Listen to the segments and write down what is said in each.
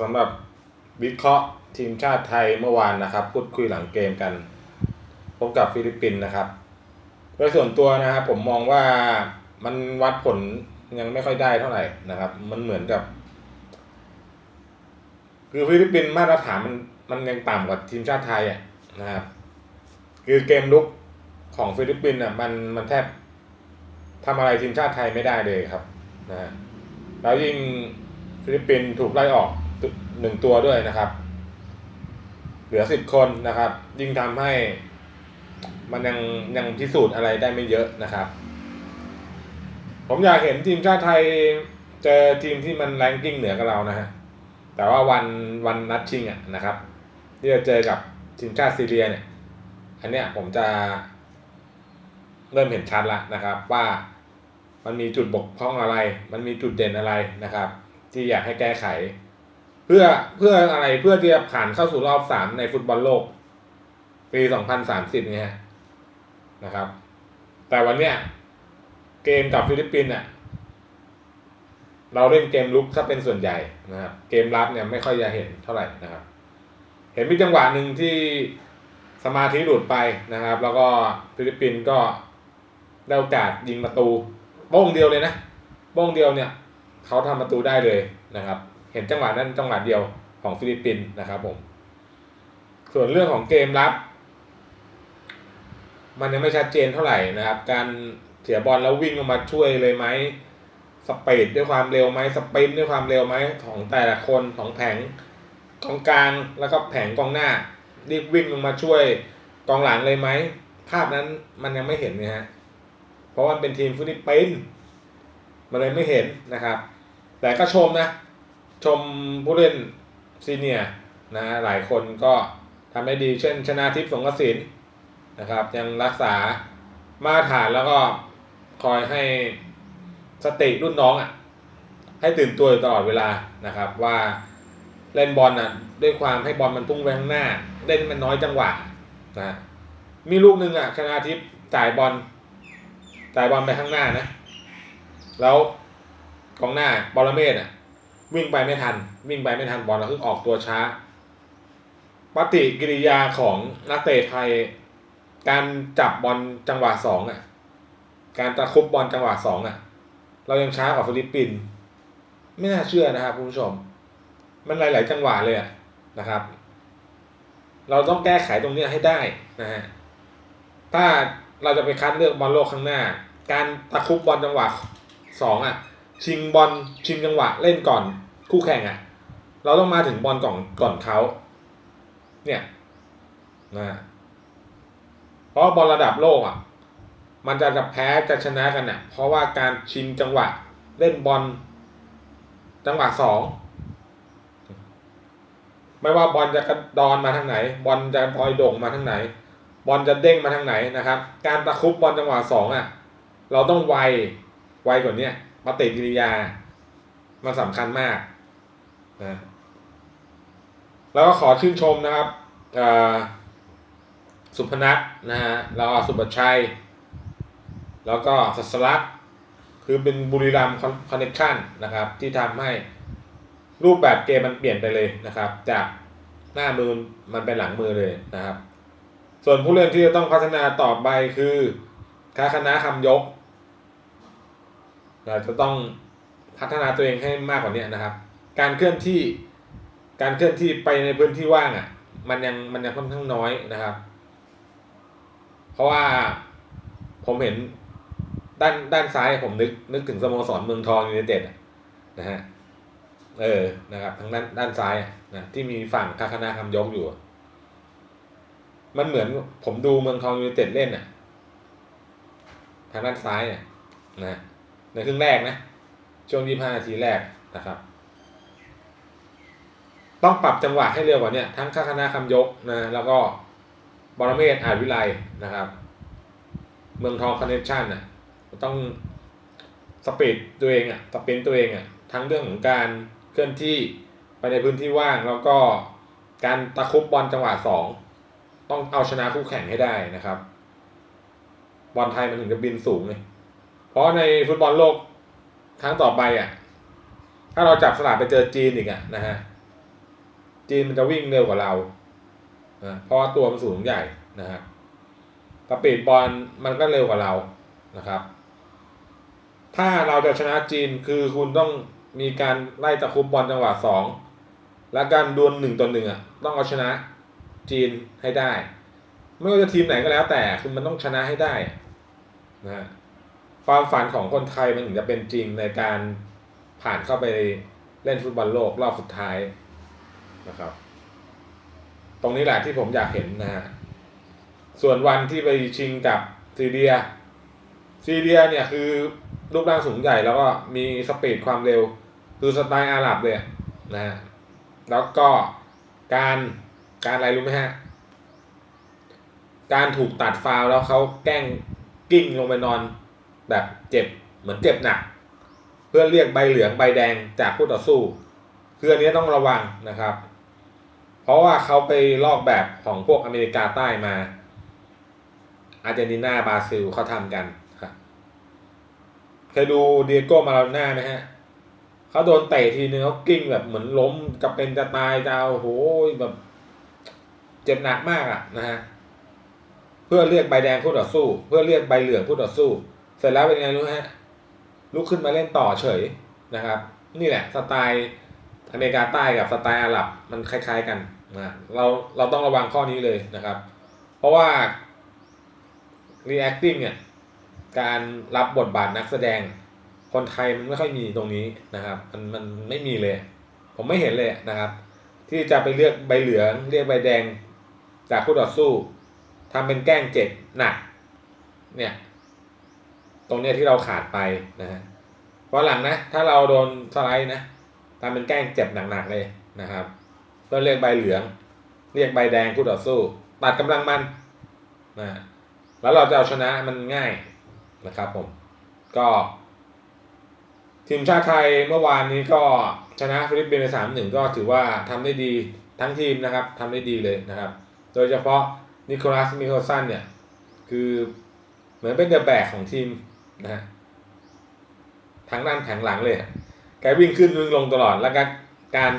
สำหรับวิเคราะห์ทีมชาติไทยเมื่อวานนะครับ พูดคุยหลังเกมกัน พบกับฟิลิปปินส์นะครับ โดยส่วนตัวนะครับผมมองว่ามันวัดผลยังไม่ค่อยได้เท่าไหร่นะครับ มันเหมือนกับ คือฟิลิปปินส์มาตรฐานมันมันยังต่ำกว่าทีมชาติไทยอะนะครับ คือเกมลุกของฟิลิปปินส์อะมันมันแทบทำอะไรทีมชาติไทยไม่ได้เลยครับนะฮะแล้วยิ่งฟิลิปปินส์ถูกไล่ออก หนึ่งตัวด้วยนะครับ เหลือสิบคนนะครับ ยิ่งทำให้มันยังยังพิสูจน์อะไรได้ไม่เยอะนะครับ ผมอยากเห็นทีมชาติไทยเจอทีมที่มันแรงกิ้งเหนือกับเรานะฮะแต่ว่าวันวันนัดชิงอะนะครับ ที่จะเจอกับทีมชาติซีเรียเนี่ย อันเนี้ยผมจะเริ่มเห็นชัดแล้วนะครับ ว่ามันมีจุดบกพร่องอะไร มันมีจุดเด่นอะไรนะครับ ที่อยากให้แก้ไข เพื่อเพื่ออะไรเพื่อที่จะผ่านเข้าสู่รอบสามในฟุตบอลโลก ปีสองพันสามสิบเนี่ยนะครับ แต่วันเนี้ยเกมกับฟิลิปปินส์เนี่ยเราเล่นเกมลุกถ้าเป็นส่วนใหญ่นะครับ เกมรับเนี่ยไม่ค่อยจะเห็นเท่าไหร่นะครับ เห็นมีจังหวะหนึ่งที่สมาธิหลุดไปนะครับ แล้วก็ฟิลิปปินส์ก็ได้โอกาสยิงประตูโป้งเดียวเลยนะโป้งเดียวเนี่ยเขาทำประตูได้เลยนะครับ เห็นจังหวะนั้นจังหวะเดียวของฟิลิปปินส์นะครับผม ส่วนเรื่องของเกมรับ มันยังไม่ชัดเจนเท่าไหร่นะครับ การเสียบอลแล้ววิ่งออกมาช่วยเลยไหมสปีดด้วยความเร็วไหมสปรินด้วยความเร็วไหมของแต่ละคนของแผงกองกลางแล้วก็แผงกองหน้า รีบวิ่งลงมาช่วยกองหลังเลยไหมภาพนั้นมันยังไม่เห็นนะฮะเพราะว่ามันเป็นทีมฟิลิปปินส์มันเลยไม่เห็นนะครับ แต่ก็ชมนะ ชมผู้เล่นซีเนียนะหลายคนก็ทำได้ดีเช่นชนะทิพย์สงกสินนะครับ ยังรักษามาตรฐานแล้วก็คอยให้สติรุ่นน้องอะให้ตื่นตัวอยู่ตลอดเวลานะครับ ว่าเล่นบอลอะด้วยความให้บอลมันพุ่งไปข้างหน้า เล่นมันน้อยจังหวะนะมีลูกหนึ่งอะชนะทิพย์จ่ายบอลจ่ายบอลไปข้างหน้านะ แล้วกองหน้าบอลเมศอะ วิ่งไปไม่ทัน วิ่งไปไม่ทันบอลเราเพิ่งออกตัวช้าปฏิกิริยาของนักเตะไทย การจับบอลจังหวะสองอะ การตะคุบบอลจังหวะสองอะ เรายังช้ากว่าฟิลิปปินส์ไม่น่าเชื่อนะครับคุณผู้ชม มันหลาย ๆ จังหวะเลยอะนะครับ เราต้องแก้ไขตรงนี้ให้ได้นะฮะถ้าเราจะไปคัดเลือกบอลโลกข้างหน้า การตะคุบบอลจังหวะสองอะ ชิงบอลชิงจังหวะเล่นก่อน คู่แข่งอะ เราต้องมาถึงบอลก่อนก่อนเขาเนี่ยนะเพราะบอลระดับโลกอะ มันจะจะแพ้จะชนะกันเนี่ยเพราะว่าการชิงจังหวะเล่นบอลจังหวะสองไม่ว่าบอลจะกระดอนมาทางไหน บอลจะพลอยโด่งมาทางไหน บอลจะเด้งมาทางไหนนะครับ การตะคุบบอลจังหวะสองอะ เราต้องไวไวกว่านี้ปฏิกิริยา มันสำคัญมาก นะแล้วก็ขอชื่นชมนะครับสุพนัทนะฮะแล้วก็สุบชัย แล้วก็สัสลักคือเป็นบุรีรัมคอนเนคชั่นนะครับ ที่ทำให้รูปแบบเกมมันเปลี่ยนไปเลยนะครับ จากหน้ามือมันเป็นหลังมือเลยนะครับ ส่วนผู้เล่นที่จะต้องพัฒนาต่อไปคือคาคณะคำยกเราจะต้องพัฒนาตัวเองให้มากกว่านี้นะครับ การเคลื่อนที่การเคลื่อนที่ไปในพื้นที่ว่างอะ มันยังมันยังค่อนข้างน้อยนะครับ เพราะว่าผมเห็นด้านด้านซ้ายผมนึกนึกถึงสโมสรเมืองทองยูไนเต็ดนะฮะเออนะครับทางด้านด้านซ้ายนะที่มีฝั่งคาคณาคำยกอยู่ มันเหมือนผมดูเมืองทองยูไนเต็ดเล่นอะ ทางด้านซ้ายเนี่ยนะในครึ่งแรกนะช่วงยี่ห้านาทีแรกนะครับ ต้องปรับจังหวะให้เร็วกว่านี้ทั้งคาคณะคำยกนะแล้วก็บรเมศอาจวิไลนะครับ เมืองทองคอนเนคชั่นอะต้องสปีดตัวเองอะสปินตัวเองอะทั้งเรื่องของการเคลื่อนที่ไปในพื้นที่ว่างแล้วก็การตะคุบบอลจังหวะสองต้องเอาชนะคู่แข่งให้ได้นะครับ บอลไทยมันถึงจะบินสูงเลยเพราะในฟุตบอลโลกครั้งต่อไปอะ ถ้าเราจับสลากไปเจอจีนอีกอะนะฮะ จีนมันจะวิ่งเร็วกว่าเราเพราะว่าตัวมันสูงใหญ่นะฮะสปีดบอลมันก็เร็วกว่าเรานะครับ ถ้าเราจะชนะจีนคือคุณต้องมีการไล่ตะคุบบอลจังหวะสองและการดวลหนึ่งต่อหนึ่งอะต้องเอาชนะจีนให้ได้ ไม่ว่าจะทีมไหนก็แล้วแต่คือมันต้องชนะให้ได้นะฮะความฝันของคนไทยมันถึงจะเป็นจริงในการผ่านเข้าไปเล่นฟุตบอลโลกรอบสุดท้าย นะครับ ตรงนี้แหละที่ผมอยากเห็นนะฮะส่วนวันที่ไปชิงกับซีเรีย ซีเรียเนี่ยคือรูปร่างสูงใหญ่แล้วก็มีสปีดความเร็ว คือสไตล์อาหรับเลยนะฮะแล้วก็การการอะไรรู้ไหมฮะ การถูกตัดฟาวแล้วเขาแกล้งกิ้งลงไปนอนแบบเจ็บเหมือนเจ็บหนัก เพื่อเรียกใบเหลืองใบแดงจากผู้ต่อสู้คืออันนี้ต้องระวังนะครับ เพราะว่าเขาไปลอกแบบของพวกอเมริกาใต้มา อาร์เจนตินาบราซิลเขาทำกันครับเคยดูเดียโก้มาลาน่าไหมฮะเขาโดนเตะทีนึงเขากิ้งแบบเหมือนล้มจะเป็นจะตายจะเอาโอ้โหแบบ เจ็บหนักมากอะนะฮะเพื่อเรียกใบแดงผู้ต่อสู้ เพื่อเรียกใบเหลืองผู้ต่อสู้ เสร็จแล้วเป็นไงรู้ฮะลุกขึ้นมาเล่นต่อเฉยนะครับ นี่แหละสไตล์ อเมริกาใต้กับสไตล์อาหรับมันคล้าย ๆกันนะเราเราต้องระวังข้อนี้เลยนะครับ เพราะว่า reacting เนี่ยการรับบทบาทนักแสดงคนไทยมันไม่ค่อยมีตรงนี้นะครับ มันมันไม่มีเลย ผมไม่เห็นเลยนะครับ ที่จะไปเลือกใบเหลืองเรียกใบแดงจากคู่ต่อสู้ทำเป็นแกล้งเจ็บหนัก เนี่ย ตรงเนี้ยที่เราขาดไปนะฮะเพราะหลังนะ ถ้าเราโดนสไลด์นะ ทำเป็นแกล้งเจ็บหนักๆเลยนะครับก็เรียกใบเหลือง เรียกใบแดงคู่ต่อสู้ ตัดกำลังมันนะแล้วเราจะเอาชนะมันง่ายนะครับผม ก็ ทีมชาติไทยเมื่อวานนี้ก็ชนะฟิลิปปินส์ไปสามหนึ่งก็ถือว่าทำได้ดีทั้งทีมนะครับทำได้ดีเลยนะครับ โดยเฉพาะนิโคลัสมิโคลสันเนี่ย คือเหมือนเป็นเดอะแบกของทีมนะฮะทั้งด้านแผงหลังเลย แกวิ่งขึ้นวิ่งลงตลอด แล้วก็การ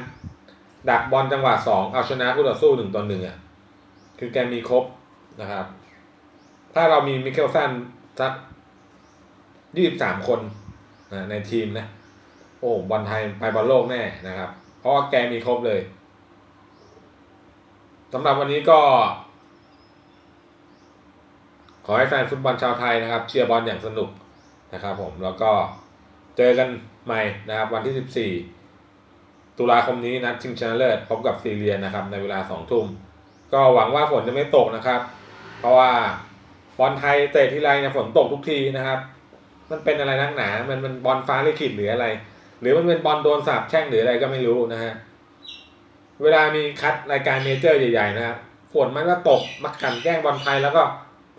ดักบอลจังหวะสองเอาชนะคู่ต่อสู้หนึ่งต่อหนึ่งอะคือแกมีครบนะครับ ถ้าเรามีมิเคลสันสักยี่สิบสามคนนะในทีมนะ โอ้บอลไทยไปบอลโลกแน่นะครับ เพราะว่าแกมีครบเลยสำหรับวันนี้ก็ ขอให้แฟนฟุตบอลชาวไทยนะครับ เชียร์บอลอย่างสนุกนะครับผมแล้วก็เจอกัน ใหม่นะครับวันที่ 14 ตุลาคมนี้นัดชิงชนะเลิศพบกับซีเรียนะครับในเวลา 2 ทุ่ม ก็หวังว่าฝนจะไม่ตกนะครับ เพราะว่าบอลไทยเตะที่ไรเนี่ยฝนตกทุกทีนะครับ มันเป็นอะไรนักหนา มันมันบอลฟ้าลิขิตหรืออะไร หรือมันเป็นบอลโดนสาบแช่งหรืออะไรก็ไม่รู้นะฮะเวลามีคัดรายการเมเจอร์ใหญ่ๆนะครับฝนมันก็ตกมักกันแกล้งบอลไทยแล้วก็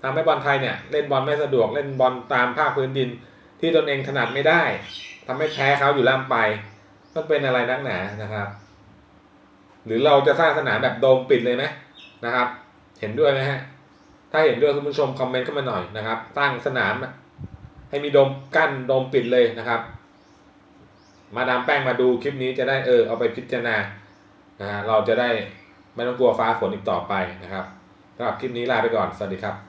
ทำให้บอลไทยเนี่ยเล่นบอลไม่สะดวกเล่นบอลตามภาคพื้นดิน ที่ตนเองถนัดไม่ได้ ทำให้แพ้เขาอยู่ล่ำไป มันเป็นอะไรนักหนานะครับ หรือเราจะสร้างสนามแบบโดมปิดเลยไหมนะครับ เห็นด้วยไหมฮะ ถ้าเห็นด้วยคุณผู้ชมคอมเมนต์เข้ามาหน่อยนะครับตั้งสนาม ให้มีโดมกั้นโดมปิดเลยนะครับ มาดามแป้งมาดูคลิปนี้จะได้เออเอาไปพิจารณานะฮะเราจะได้ไม่ต้องกลัวฟ้าฝนอีกต่อไปนะครับสำหรับคลิปนี้ลาไปก่อน สวัสดีครับ